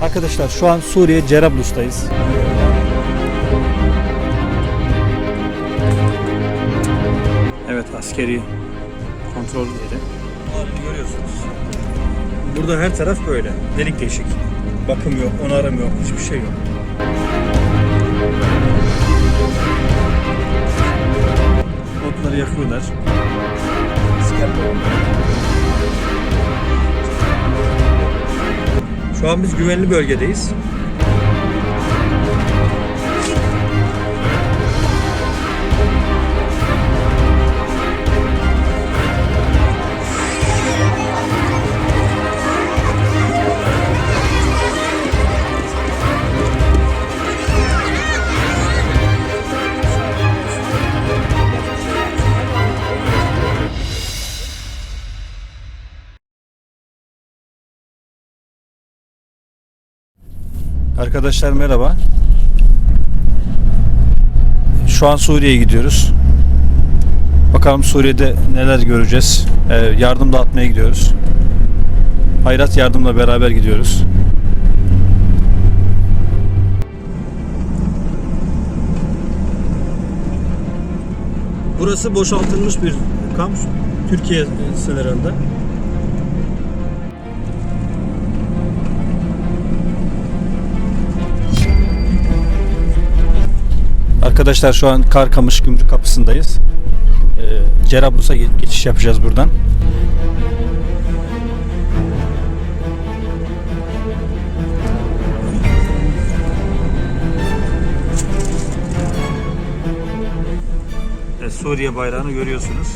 Arkadaşlar şu an Suriye Cerablus'tayız. Evet askeri kontrol yeri. Görüyorsunuz. Burada her taraf böyle. Delik deşik. Bakım yok, onarım yok, hiçbir şey yok. Otları yakıyorlar. Şu an biz güvenli bölgedeyiz. Arkadaşlar merhaba. Şu an Suriye'ye gidiyoruz. Bakalım Suriye'de neler göreceğiz. Ee, yardım dağıtmaya gidiyoruz. Hayrat Yardım'la beraber gidiyoruz. Burası boşaltılmış bir kamp Türkiye sınırında. Arkadaşlar şu an Karkamış Gümrük Kapısı'ndayız. Ee, Cerablus'a ge- geçiş yapacağız buradan. Suriye bayrağını görüyorsunuz.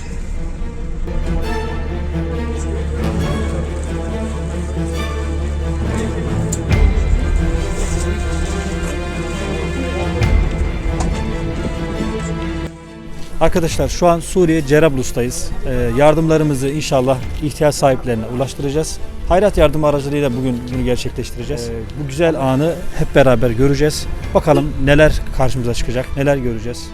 Arkadaşlar şu an Suriye Cerablus'tayız. Ee, yardımlarımızı inşallah ihtiyaç sahiplerine ulaştıracağız. Hayrat yardım aracılığıyla bugün bunu gerçekleştireceğiz. Ee, bu güzel anı hep beraber göreceğiz. Bakalım neler karşımıza çıkacak, neler göreceğiz.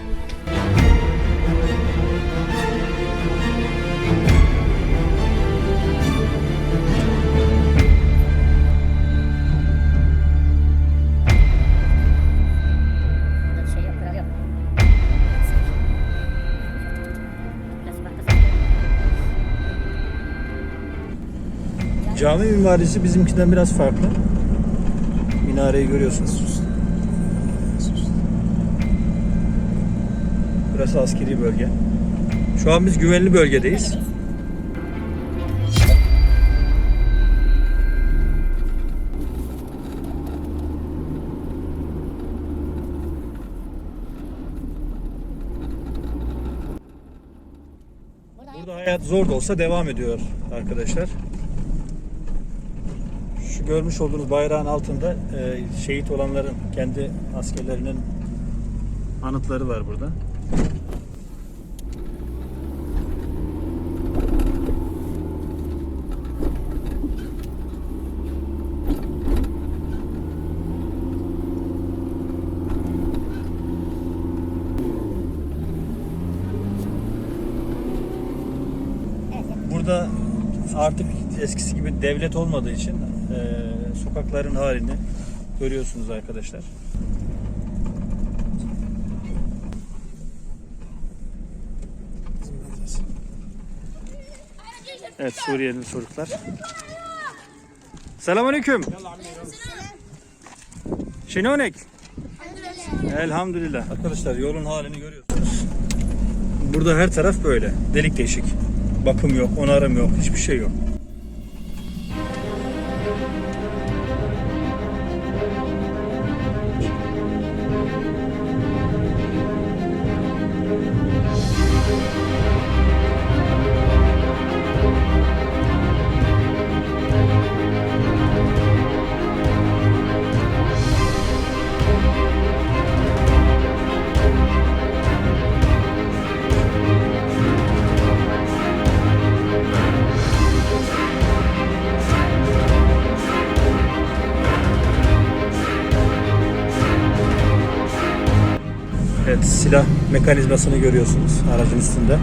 Cami mimarisi bizimkinden biraz farklı. Minareyi görüyorsunuz. Burası askeri bölge. Şu an biz güvenli bölgedeyiz. Burada hayat zor da olsa devam ediyor arkadaşlar. Şu görmüş olduğunuz bayrağın altında e, şehit olanların kendi askerlerinin anıtları var burada. Burada artık eskisi gibi devlet olmadığı için sokakların halini görüyorsunuz arkadaşlar. Evet Suriyeli çocuklar. Selamünaleyküm. Şinonek. Elhamdülillah. Arkadaşlar yolun halini görüyorsunuz. Burada her taraf böyle. Delik deşik. Bakım yok, onarım yok, hiçbir şey yok. silah mekanizmasını görüyorsunuz aracın üstünde.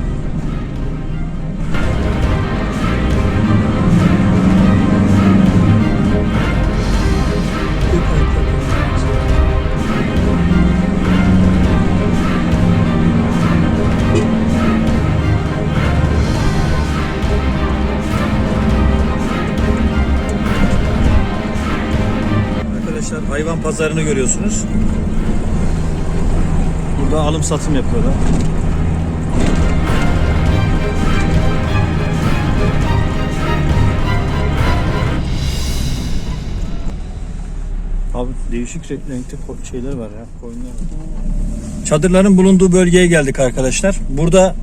Arkadaşlar hayvan pazarını görüyorsunuz. Burada alım satım yapıyorlar. Abi değişik renkli şeyler var ya, koyunlar. Çadırların bulunduğu bölgeye geldik arkadaşlar. Burada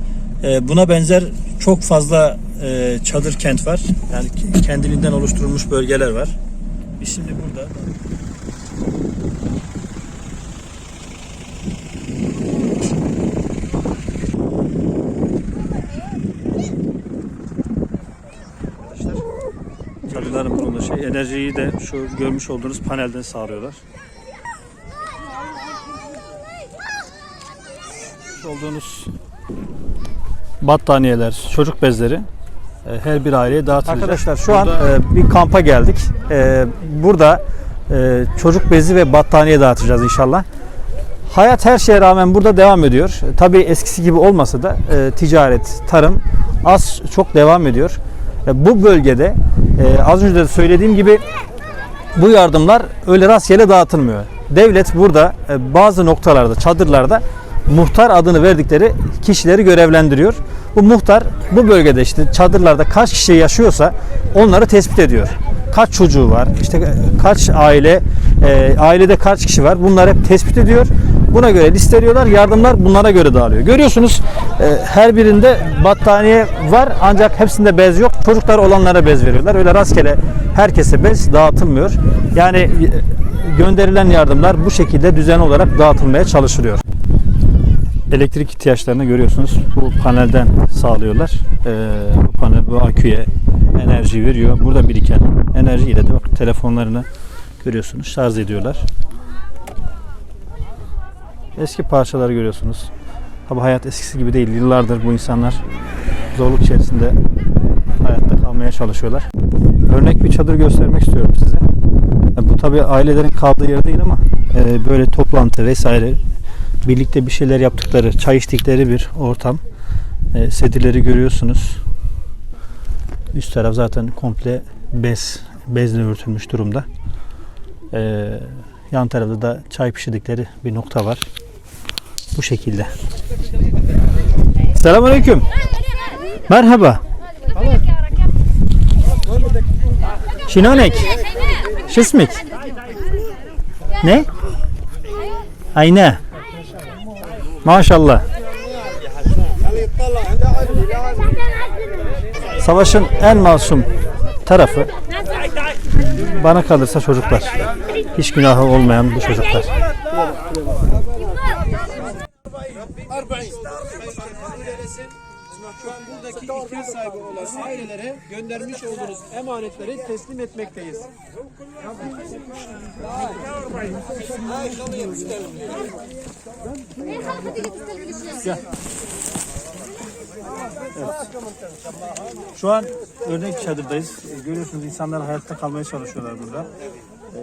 e, buna benzer çok fazla e, çadır kent var. Yani ke- kendiliğinden oluşturulmuş bölgeler var. Biz şimdi burada arkadaşlar çadırların bulunduğu şey enerjiyi de şu görmüş olduğunuz panelden sağlıyorlar. Olduğunuz battaniyeler, çocuk bezleri e, her bir aileye dağıtılacak. Arkadaşlar şu an e, bir kampa geldik. E, Burada e, çocuk bezi ve battaniye dağıtacağız inşallah. Hayat her şeye rağmen burada devam ediyor. Tabii eskisi gibi olmasa da e, ticaret, tarım az çok devam ediyor. Bu bölgede e, az önce de söylediğim gibi bu yardımlar öyle rastgele dağıtılmıyor. Devlet burada e, bazı noktalarda, çadırlarda muhtar adını verdikleri kişileri görevlendiriyor. Bu muhtar bu bölgede işte çadırlarda kaç kişi yaşıyorsa onları tespit ediyor. Kaç çocuğu var, işte kaç aile, e, ailede kaç kişi var bunları hep tespit ediyor. Buna göre listeliyorlar, yardımlar bunlara göre dağılıyor. Görüyorsunuz e, her birinde battaniye var ancak hepsinde bez yok. Çocuklar olanlara bez veriyorlar. Öyle rastgele herkese bez dağıtılmıyor. Yani e, gönderilen yardımlar bu şekilde düzenli olarak dağıtılmaya çalışılıyor. Elektrik ihtiyaçlarını görüyorsunuz. Bu panelden sağlıyorlar. Ee, bu panel bu aküye enerji veriyor. Burada biriken enerjiyle de bak telefonlarını görüyorsunuz. Şarj ediyorlar. Eski parçaları görüyorsunuz. Tabi hayat eskisi gibi değil. Yıllardır bu insanlar zorluk içerisinde hayatta kalmaya çalışıyorlar. Örnek bir çadır göstermek istiyorum size. Bu tabi ailelerin kaldığı yer değil ama e, böyle toplantı vesaire birlikte bir şeyler yaptıkları, çay içtikleri bir ortam. E, sedirleri görüyorsunuz. Üst taraf zaten komple bez, bezle örtülmüş durumda. E, yan tarafta da çay pişirdikleri bir nokta var. Bu şekilde. Selamünaleyküm. Merhaba. Şinonek. Şismik. Ne? Ayna. Maşallah. Savaşın en masum tarafı bana kalırsa çocuklar. Hiç günahı olmayan bu çocuklar. Şu an buradaki ihtiyaç sahibi olan ailelere göndermiş olduğunuz emanetleri teslim etmekteyiz. Şu an örnek çadırdayız. E, Görüyorsunuz insanlar hayatta kalmaya çalışıyorlar burada. E,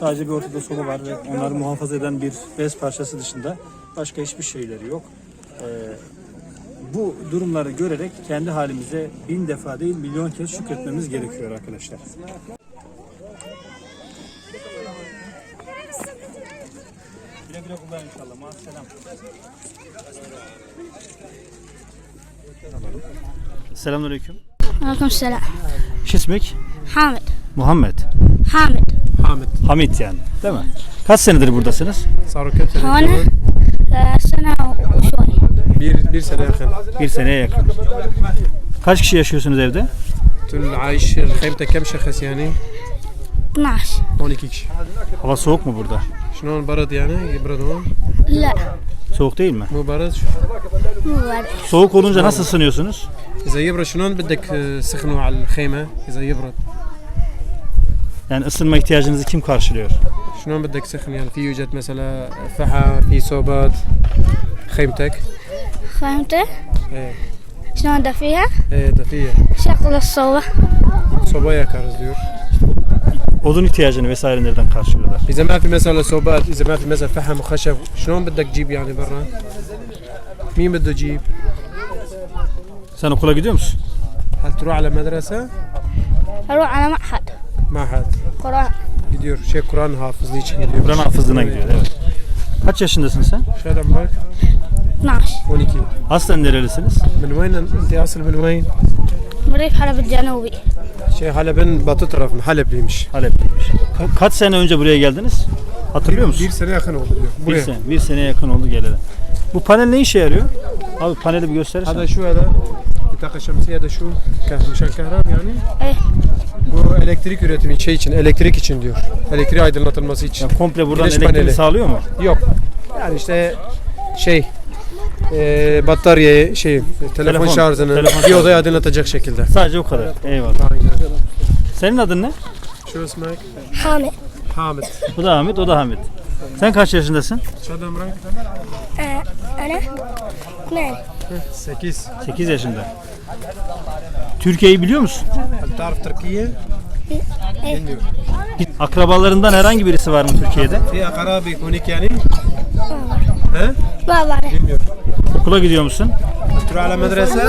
sadece bir ortada soba var ve onları muhafaza eden bir bez parçası dışında başka hiçbir şeyleri yok. E, bu durumları görerek kendi halimize bin defa değil milyon kez şükretmemiz gerekiyor arkadaşlar. Güle güle kullan inşallah. Maaz selam. Selamünaleyküm. Aleyküm selam. Şismik? Hamid. Muhammed. Hamid. Hamid. Hamid yani değil mi? Kaç senedir buradasınız? Sarıköy. Hane. Ee, sene bir sene yakın. Bir seneye yakın. Kaç kişi yaşıyorsunuz evde? Tül ayş, kıymete kem şahıs yani? 12. 12 kişi. Hava soğuk mu burada? Şunun barad yani, barad mı? La. Soğuk değil mi? Mübarek. Mübarek. Soğuk olunca nasıl ısınıyorsunuz? İza yibra şunun bedek e, sıknu al khayma, iza yibra. Yani ısınma ihtiyacınızı kim karşılıyor? Şunun bedek sıknu yani fi yücet mesela e, faha, fi sobat, khaymtek. فهمت ايه شلون دفيها ايه دفية شغل الصوبة صوبايا كارز diyor. Odun ihtiyacını vesaire nereden karşılıyorlar? إذا ما في مثلا صوبات إذا ما في مثلا فحم وخشب شلون بدك تجيب يعني برا؟ مين بده يجيب؟ Sen okula gidiyor musun? هل تروح على مدرسة؟ أروح على معهد معهد قرآن gidiyor. Şey Kur'an hafızlığı için gidiyor. Kur'an hafızlığına gidiyor. Evet. Kaç yaşındasın sen? Şöyle bak 12 12. Aslen nerelisiniz? من وين انت اصل من وين؟ مريف حلب الجنوبي Şey Halep'in batı tarafı Halepliymiş. Halep'teymiş. Ka- kaç sene önce buraya geldiniz? Hatırlıyor musun? Bir sene yakın oldu diyor. Bir, Buraya. sene, bir seneye yakın oldu geleli. Bu panel ne işe yarıyor? Abi paneli bir gösterirsen. هذا شو هذا؟ بطاقة شمسية هذا شو؟ كه- مشان كهرب yani? ايه Bu elektrik üretimi şey için, elektrik için diyor. Elektriği aydınlatılması için. Ya komple buradan Güneş elektriği paneli. sağlıyor mu? Yok. Yani işte şey e, bataryayı, şey, telefon, telefon şarjını telefon bir odaya aydınlatacak şekilde. Sadece o kadar. Eyvallah. Senin adın ne? Şurası Hamit. Hamit. Bu da Hamit, o da Hamit. Sen kaç yaşındasın? Şadam rank. Ee, ana. Ne? 8. 8 yaşında. Türkiye'yi biliyor musun? Tarif Türkiye. Ee, Bilmiyorum. Akrabalarından herhangi birisi var mı Türkiye'de? Bir akrabi konik yani. He? Var var. Bilmiyorum. Okula gidiyor musun? تروح على مدرسة؟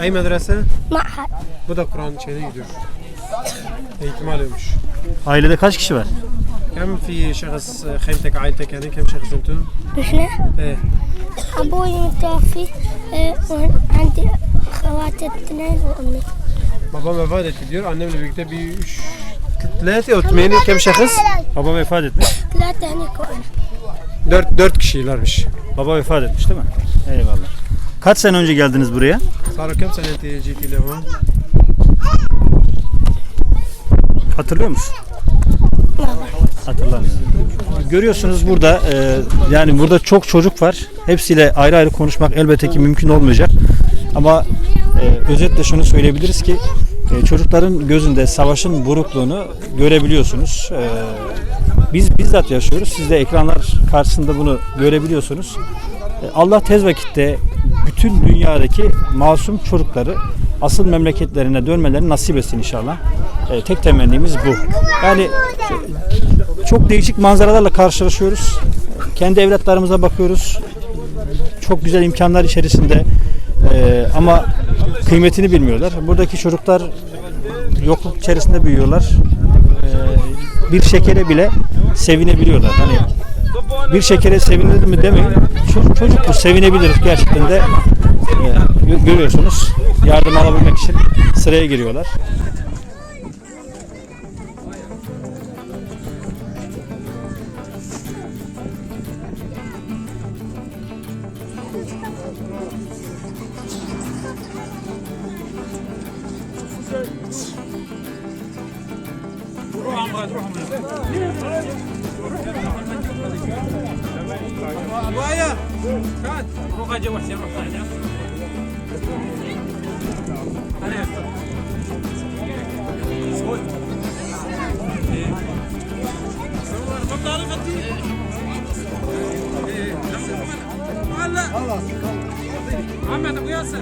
أي مدرسة؟ معهد Bu da Kur'an şeyine gidiyor. Eğitim alıyormuş. Ailede kaç kişi var? كم في شخص خيمتك عائلتك يعني كم شخص انتم؟ احنا ايه ابوي متوفي آه، وعندي اخواتي اثنين وامي Babam vefat etti diyor. Annemle birlikte bir üç ثلاثة أو ثمانية كم şahıs? Baba vefat etmiş. ثلاثة هنيك وانا Dört, dört kişilermiş. Baba vefat etmiş değil mi? Eyvallah. Kaç sene önce geldiniz buraya? Sarıkem seneti ciddi levan. Hatırlıyor musun? Hatırlamıyorum. Görüyorsunuz burada e, yani burada çok çocuk var. Hepsiyle ayrı ayrı konuşmak elbette ki mümkün olmayacak. Ama e, özetle şunu söyleyebiliriz ki e, çocukların gözünde savaşın burukluğunu görebiliyorsunuz. E, biz bizzat yaşıyoruz. Siz de ekranlar karşısında bunu görebiliyorsunuz. E, Allah tez vakitte bütün dünyadaki masum çocukları asıl memleketlerine dönmelerini nasip etsin inşallah. E, tek temennimiz bu. Yani e, çok değişik manzaralarla karşılaşıyoruz. Kendi evlatlarımıza bakıyoruz. Çok güzel imkanlar içerisinde e, ama kıymetini bilmiyorlar. Buradaki çocuklar yokluk içerisinde büyüyorlar. E, bir şekere bile sevinebiliyorlar. Hani bir şekere sevinilir mi demeyin. Çocuk, çocuktur sevinebilir gerçekten de. E, gö- görüyorsunuz yardım alabilmek için sıraya giriyorlar. ابويا كات روح أجي وحشي روح طالع أنا صوت صور بطارقتي هلا خلاص عمي ابو ياسر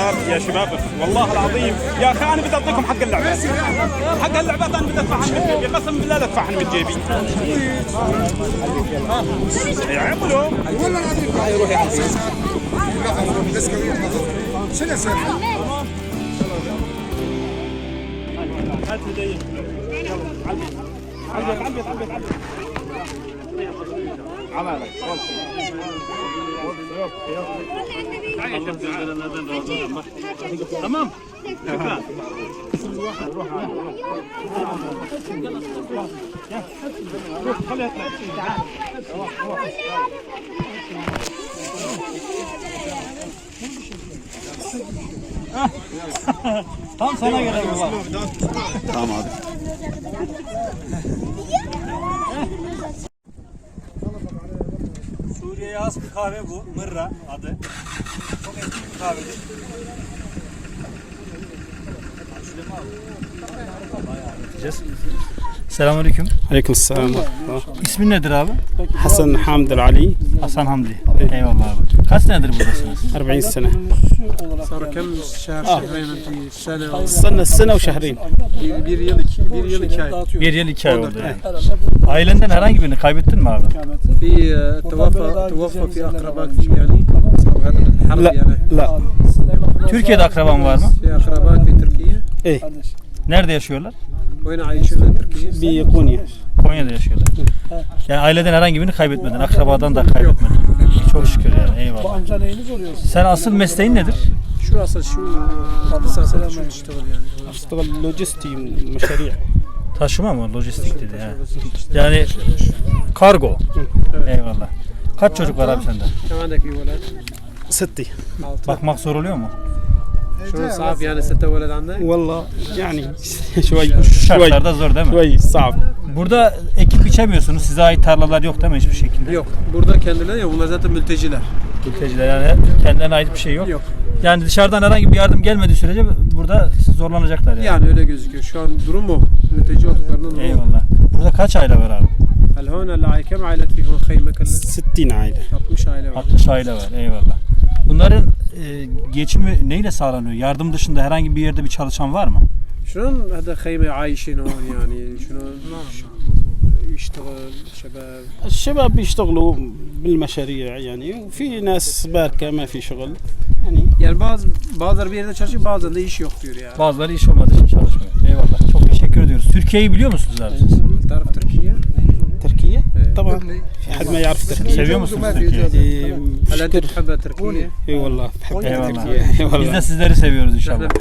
شباب يا شباب والله العظيم يا أخي أنا بدي أعطيكم حق اللعبة. حق اللعبات أنا بدي ادفعها من جيبي قسم بالله لا ادفعها من جيبي يعملوا Al al. Yok yok. Allah sizlerden razı olsun. Tamam. Şükran. Ruh hadi. Ruh kabul etme. Tam sana göre bu var. Tamam abi. Has bir kahve bu. Mırra adı. Çok eski bir kahvedir. Selamünaleyküm. عليكم السلام İsmin nedir abi? حسن حامد العلي Hasan Hamdi. Eyvallah abi. Kaç senedir buradasınız? 40 سنة صار كم شهر شهرين انت السنة وشهرين bir, bir yıl iki, bir yıl iki ay. Bir yıl iki ay oldu. yani. Ailenden herhangi birini kaybettin mi abi? في آه، توفى توفى في اقربائك في يعني بسبب هذا الحرب لا يعني لا Türkiye'de akraban var mı? في اقربائك في تركيا ايه Nerede yaşıyorlar? وين عايشين في تركيا؟ بقونيا Konya'da yaşıyorlar. Yani aileden herhangi birini kaybetmedin. Akrabadan da kaybetmedin. Çok şükür yani. Eyvallah. Sen asıl mesleğin nedir? شو اصل شو اساسا شو تشتغل يعني؟ اشتغل لوجستي مشاريع Taşıma mı? Lojistik dedi. he. Yani kargo. Eyvallah. Kaç çocuk var abi sende? كم عندك في ولد؟ ستي altı. Bakmak zor oluyor mu? شلون صعب يعني ستة ولد عندك؟ والله يعني شوي Şu شوي şartlarda zor değil mi? شوي صعب Burada ekip biçemiyorsunuz. Size ait tarlalar yok değil mi hiçbir şekilde? Yok. Burada kendileri yok. Bunlar zaten mülteciler. Mülteciler yani kendilerine ait bir şey yok. Yok. Yani dışarıdan herhangi bir yardım gelmediği sürece burada zorlanacaklar yani. Yani öyle gözüküyor. Şu an durum o. Mülteci olduklarının durumu. Eyvallah. Burada kaç aile var abi? هل هون العائلة كم عائلة في هون خيمة كلها؟ 60 عائلة 60 aile var. 60 aile var. Eyvallah. Bunların e, geçimi neyle sağlanıyor? Yardım dışında herhangi bir yerde bir çalışan var mı? شلون هذا خيمة عايشين هون يعني شلون يشتغل شباب الشباب بيشتغلوا بالمشاريع يعني وفي ناس باركة ما في شغل يعني Yani bazı bazıları bir yerde çalışıyor bazen de iş yok diyor ya. Bazıları iş olmadığı için çalışmıyor. Eyvallah. Çok teşekkür ediyoruz. Türkiye'yi biliyor musunuz abi siz? تعرف تركيا؟ طبعا في حد ما يعرف التركيه هل انت تحب تركيا؟ اي إيه والله بحب تركيا. اي والله الناس إن شاء الله.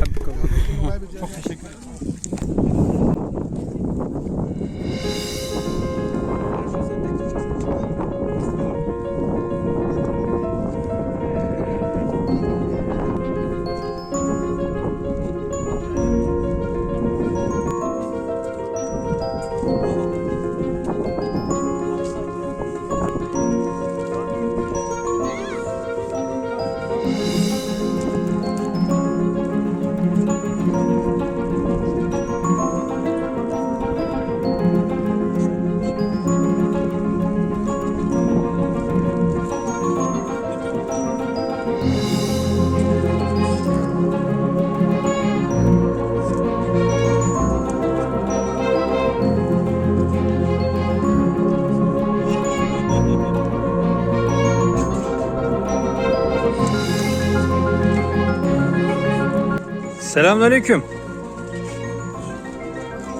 Selamünaleyküm.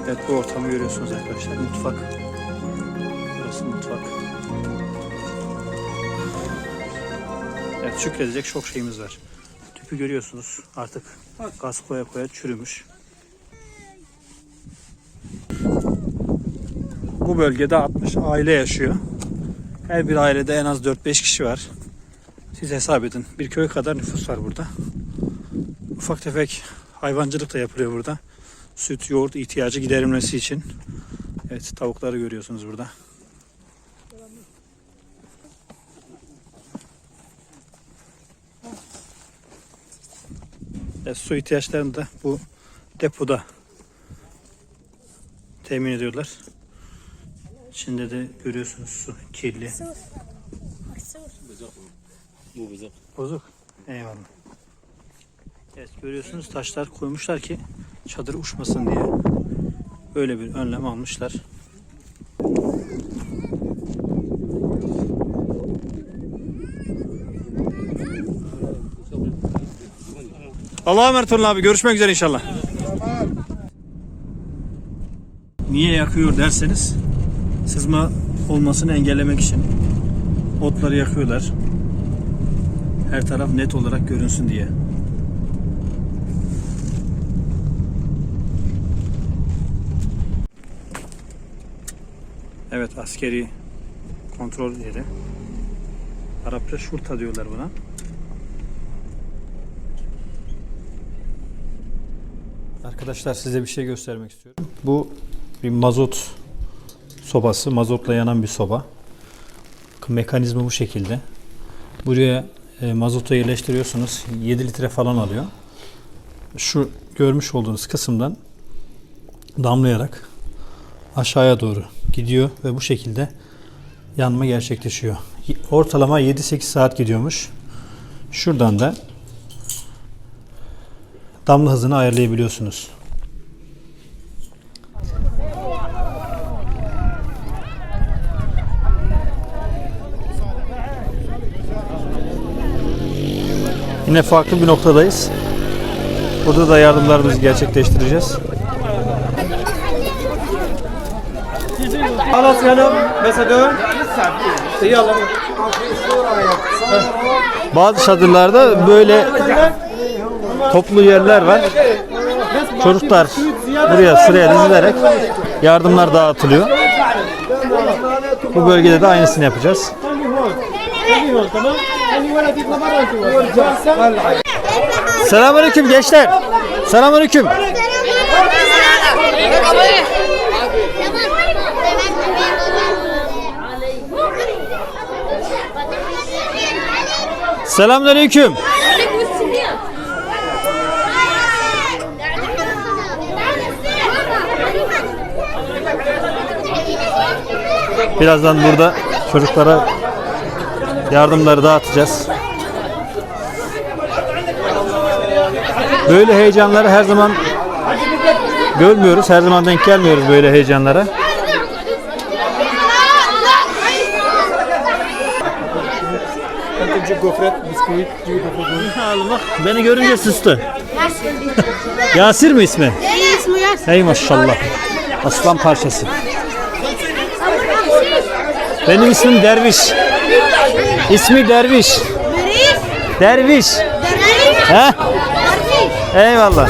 Evet bu ortamı görüyorsunuz arkadaşlar. Mutfak. Burası mutfak. Evet şükredecek çok şeyimiz var. Tüpü görüyorsunuz. Artık gaz koya koya çürümüş. Bu bölgede 60 aile yaşıyor. Her bir ailede en az 4-5 kişi var. Siz hesap edin. Bir köy kadar nüfus var burada. Ufak tefek hayvancılık da yapılıyor burada. Süt, yoğurt ihtiyacı giderilmesi için. Evet tavukları görüyorsunuz burada. Evet, su ihtiyaçlarını da bu depoda temin ediyorlar. İçinde de görüyorsunuz su kirli. Bozuk. Eyvallah. Evet görüyorsunuz taşlar koymuşlar ki çadır uçmasın diye. Böyle bir önlem almışlar. Allah'a emanet olun abi. Görüşmek üzere inşallah. Niye yakıyor derseniz Sızma olmasını engellemek için otları yakıyorlar. Her taraf net olarak görünsün diye. Evet askeri kontrol yeri. Arapça şurta diyorlar buna. Arkadaşlar size bir şey göstermek istiyorum. Bu bir mazot sobası, mazotla yanan bir soba. Mekanizma bu şekilde. Buraya e, mazotu yerleştiriyorsunuz. 7 litre falan alıyor. Şu görmüş olduğunuz kısımdan damlayarak aşağıya doğru gidiyor ve bu şekilde yanma gerçekleşiyor. Ortalama 7-8 saat gidiyormuş. Şuradan da damla hızını ayarlayabiliyorsunuz. Yine farklı bir noktadayız. Burada da yardımlarımızı gerçekleştireceğiz. خلاص يا نم بس هدول يلا Bazı çadırlarda böyle toplu yerler var. Çocuklar buraya sıraya dizilerek yardımlar dağıtılıyor. Bu bölgede de aynısını yapacağız. Selamünaleyküm gençler. Selamünaleyküm. Selamünaleyküm. Birazdan burada çocuklara yardımları dağıtacağız. Böyle heyecanları her zaman görmüyoruz. Her zaman denk gelmiyoruz böyle heyecanlara. gofret, bisküvit gibi kokuyor. Allah beni görünce sustu. Yasir mi ismi? İsmi Yasir. Hey maşallah. Aslan parçası. Benim ismim Derviş. İsmi Derviş. Derviş. Derviş. He? Eyvallah.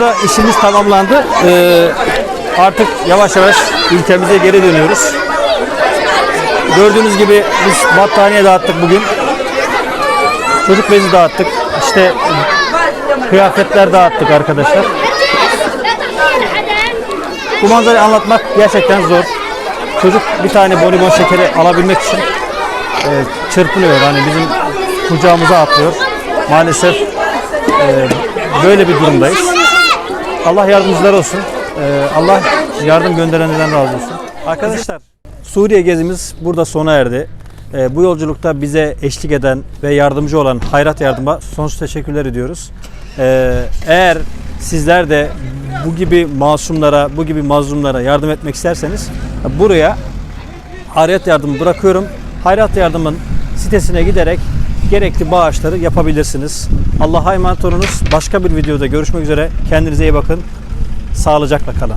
Burada işimiz tamamlandı. Ee, artık yavaş yavaş ülkemize geri dönüyoruz. Gördüğünüz gibi biz battaniye dağıttık bugün. Çocuk bezi dağıttık. İşte kıyafetler dağıttık arkadaşlar. Bu manzarayı anlatmak gerçekten zor. Çocuk bir tane bonibon şekeri alabilmek için e, çırpınıyor. Hani bizim kucağımıza atlıyor. Maalesef e, böyle bir durumdayız. Allah yardımcılar olsun. E, Allah yardım gönderenlerden razı olsun. Arkadaşlar Suriye gezimiz burada sona erdi. E, bu yolculukta bize eşlik eden ve yardımcı olan Hayrat Yardım'a sonsuz teşekkürler ediyoruz. E, eğer sizler de bu gibi masumlara, bu gibi mazlumlara yardım etmek isterseniz buraya Hayrat Yardımı bırakıyorum. Hayrat Yardım'ın sitesine giderek gerekli bağışları yapabilirsiniz. Allah'a emanet olunuz. Başka bir videoda görüşmek üzere. Kendinize iyi bakın. Sağlıcakla kalın.